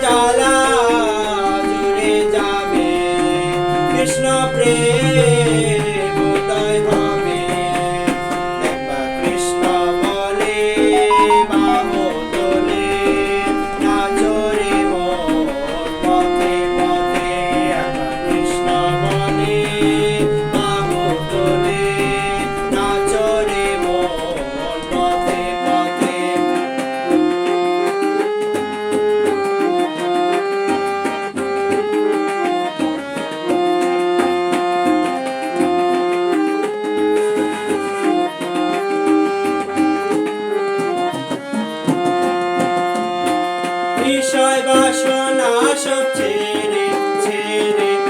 জ্বালা বিষয় বাসনা সব ছেড়ে ছেড়ে